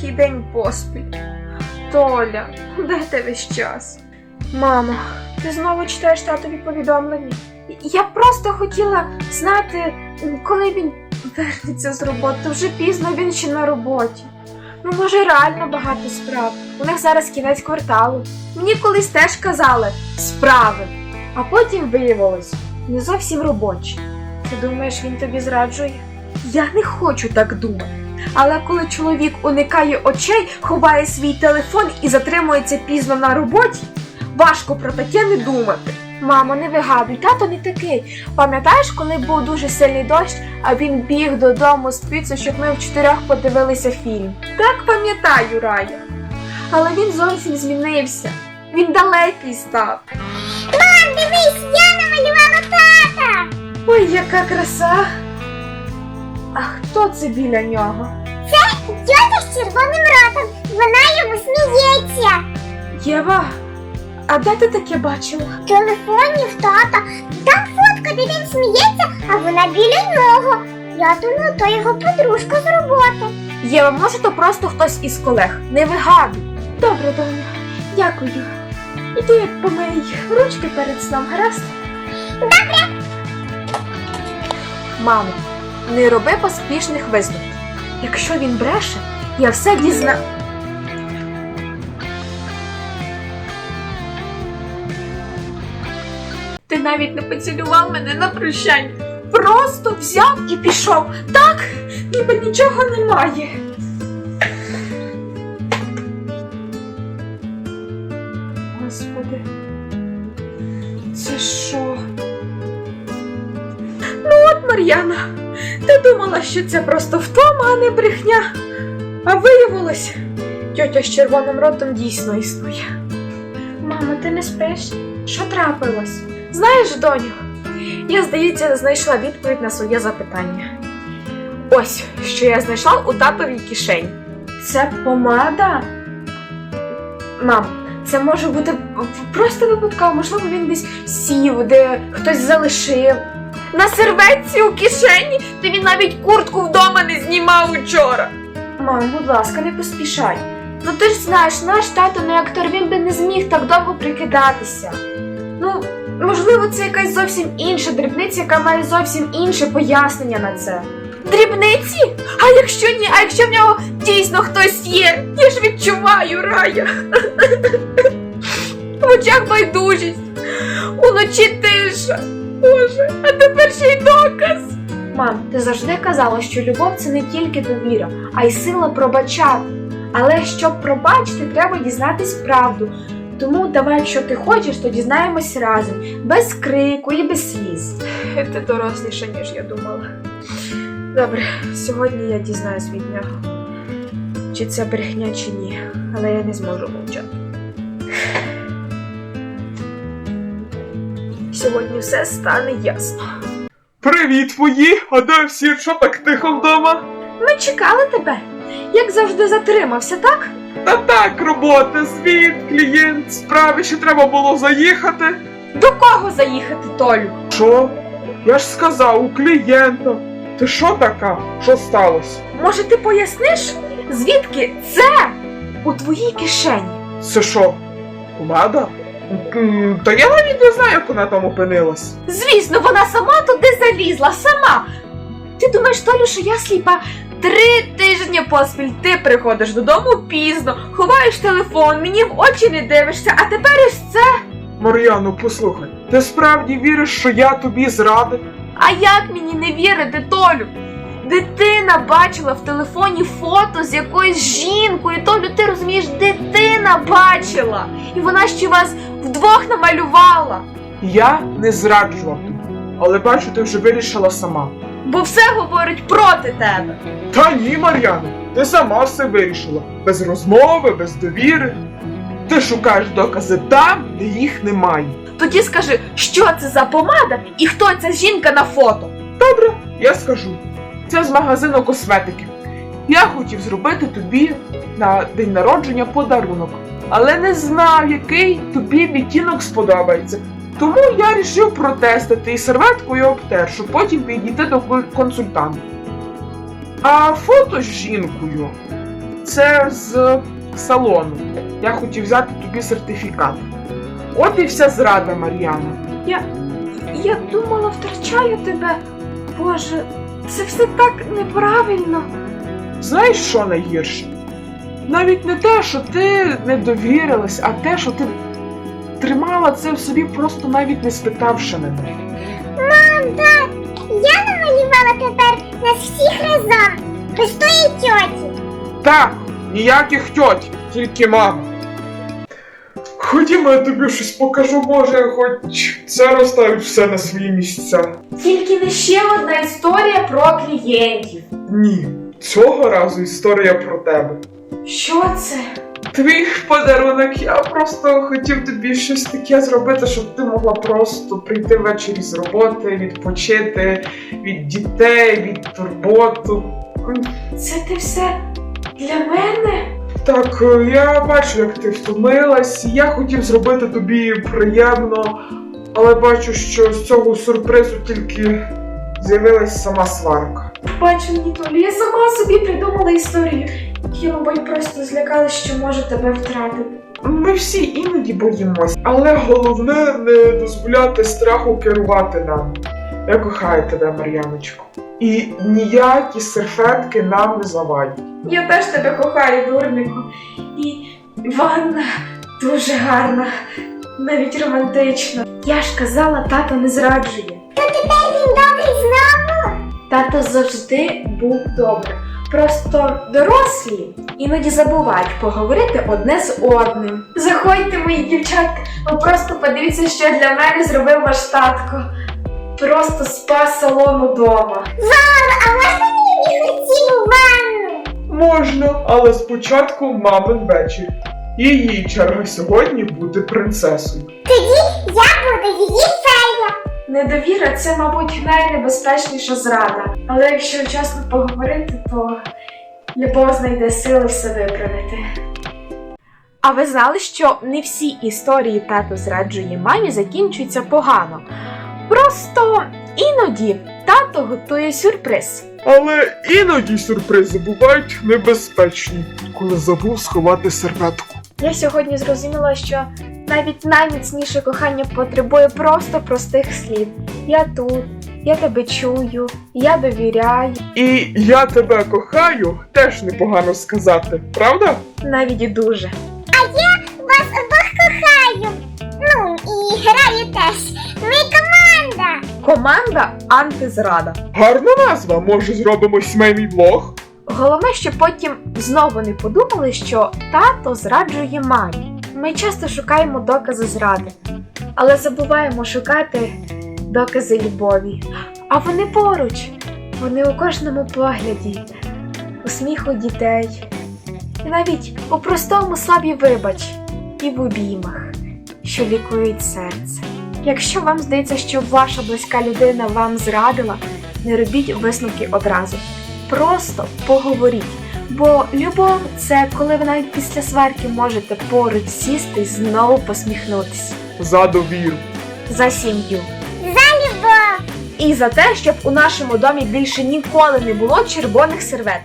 третій день поспіль. Толя, де ти весь час? Мамо, ти знову читаєш татові повідомлення? Я просто хотіла знати, коли він вернеться з роботи. Вже пізно він ще на роботі. Ну, може, реально багато справ. У них зараз кінець кварталу. Мені колись теж казали справи, а потім виявилось не зовсім робочі. Ти думаєш, він тобі зраджує? Я не хочу так думати. Але коли чоловік уникає очей, ховає свій телефон і затримується пізно на роботі, важко про таке не думати. Мамо, не вигадуй, тато не такий. Пам'ятаєш, коли був дуже сильний дощ, а він біг додому з піцу, щоб ми в чотирьох подивилися фільм? Так пам'ятаю, Рая. Але він зовсім змінився. Він далекий став. Мам, дивись, я намалювала тата. Ой, яка краса! А хто це біля нього? Це Тьотя з червоним ротом. Вона йому сміється. Єва, а де ти таке бачила? В телефоні в тата. Там фотка, де він сміється, а вона біля нього. Я думала, то його подружка з роботи. Єва, може, то просто хтось із колег. Не вигадуй. Добре, доню, дякую. Іди помий ручки перед сном, гаразд? Добре. Мамо, не роби поспішних висновків. Якщо він бреше, я все дізна. Ти навіть не поцілював мене на прощання. Просто взяв і пішов. Так, ніби нічого немає. Господи, це що? Ну от, Мар'яна, думала, що це просто втома, а не брехня. А виявилось, тьотя з червоним ротом дійсно існує. Мамо, ти не спиш? Що трапилось? Знаєш, доню, я, здається, знайшла відповідь на своє запитання. Ось, що я знайшла у татовій кишені. Це помада? Мам, це може бути просто випадково, можливо, він десь сів, де хтось залишив. На серветці у кишені, де він навіть куртку вдома не знімав учора. Мам, будь ласка, не поспішай. Ну ти ж знаєш, наш тато не актор, він би не зміг так довго прикидатися. Ну, можливо, це якась зовсім інша дрібниця, яка має зовсім інше пояснення на це. Дрібниці? А якщо ні, а якщо в нього дійсно хтось є, я ж відчуваю рая. В очах байдужість, уночі тиша. Боже, а тепер ще й доказ. Мам, ти завжди казала, що любов це не тільки довіра, а й сила пробачати. Але щоб пробачити, треба дізнатись правду. Тому давай, якщо ти хочеш, то дізнаємось разом, без крику і без сліз. Ти доросліша, ніж я думала. Добре, сьогодні я дізнаюсь від нього, чи це брехня, чи ні, але я не зможу мовчати. Сьогодні все стане ясно. Привіт, мої! А де всі? Що так тихо вдома? Ми чекали тебе. Як завжди затримався, так? Та так, робота, звіт, клієнт, справи, ще треба було заїхати. До кого заїхати, Толю? Що? Я ж сказав, у клієнта. Ти що така? Що сталося? Може, ти поясниш, звідки це у твоїй кишені? Це що? Помада? Та я навіть не знаю, як вона там опинилась. Звісно, вона сама туди залізла, сама. Ти думаєш, Толю, що я сліпа? Три тижні поспіль ти приходиш додому пізно, ховаєш телефон, мені в очі не дивишся, а тепер ось це. Мар'яно, послухай, ти справді віриш, що я тобі зрадив? А як мені не вірити, Толю? Дитина бачила в телефоні фото з якоюсь жінкою. Толю, ти розумієш, дитина бачила. І вона ще вас вдвох намалювала. Я не зраджував тобі, але бачу, ти вже вирішила сама. Бо все говорить проти тебе. Та ні, Мар'яно, ти сама все вирішила. Без розмови, без довіри. Ти шукаєш докази там, де їх немає. Тоді скажи, що це за помада і хто ця жінка на фото? Добре, я скажу. Це з магазину косметики. Я хотів зробити тобі на день народження подарунок, але не знав, який тобі відтінок сподобається. Тому я вирішив протестити і серветкою обтер, щоб потім підійти до консультанта. А фото з жінкою це з салону. Я хотів взяти тобі сертифікат. От і вся зрада, Мар'яна. Я думала, втрачаю тебе. Боже, це все так неправильно. Знаєш, що найгірше? Навіть не те, що ти не довірилась, а те, що ти тримала це в собі, просто навіть не спитавши мене. Мам, так, я намалювала тепер нас всіх разом. Без тої тьоті. Так, ніяких тьоть, тільки мама. Ходімо, я тобі щось покажу, може, хоч це розставить все на свої місця. Тільки не ще одна історія про клієнтів. Ні, цього разу історія про тебе. Що це? Твій подарунок, я просто хотів тобі щось таке зробити, щоб ти могла просто прийти ввечері з роботи, відпочити від дітей, від турботу. Це ти все для мене? Так, е, я бачу, як ти втомилась. Я хотів зробити тобі приємно, але бачу, що з цього сюрпризу тільки з'явилась сама сварка. Бачу, Ніколі, я сама собі придумала історію. Я, мабуть, просто злякалась, що можу тебе втратити. Ми всі іноді боїмось, але головне не дозволяти страху керувати нами. Я кохаю тебе, Мар'яночко. І ніякі серфетки нам не завадять. Я теж тебе кохаю, дурнику. І ванна дуже гарна, навіть романтична. Я ж казала, тато не зраджує. То тепер він добрий знову. Тато завжди був добрим. Просто дорослі іноді забувають поговорити одне з одним. Заходьте, мої дівчатка, ви просто подивіться, що для мене зробив ваш татко. Просто спас салон удома. Мама, а можна мені хотів ванну? Можна, але спочатку мамин вечір. Її черга сьогодні бути принцесою. Тоді я буду її фея. Недовіра це, мабуть, найнебезпечніша зрада. Але якщо вчасно поговорити, то любов знайде сили все виправити. А ви знали, що не всі історії тато зраджує мамі закінчуються погано. Просто іноді тато готує сюрприз. Але іноді сюрпризи бувають небезпечні, коли забув сховати серветку. Я сьогодні зрозуміла, що навіть найміцніше кохання потребує просто простих слів. Я тут, я тебе чую, я довіряю, І я тебе кохаю, теж непогано сказати, правда? навіть і дуже. А я Вас обох кохаю. Ну, і граю теж. Ми команда. Команда антизрада. Гарна назва, може зробимо сімейний влог? Головне, що потім знову не подумали, що тато зраджує мамі. Ми часто шукаємо докази зради, але забуваємо шукати докази любові. А вони поруч, вони у кожному погляді, у сміху дітей, і навіть у простому слабі вибач і в обіймах, що лікують серце. Якщо вам здається, що ваша близька людина вам зрадила, не робіть висновки одразу. Просто поговоріть. Бо любов це коли ви навіть після сварки можете поруч сісти і знову посміхнутися. За довіру. За сім'ю. За любов. І за те, щоб у нашому домі більше ніколи не було червоних сервет.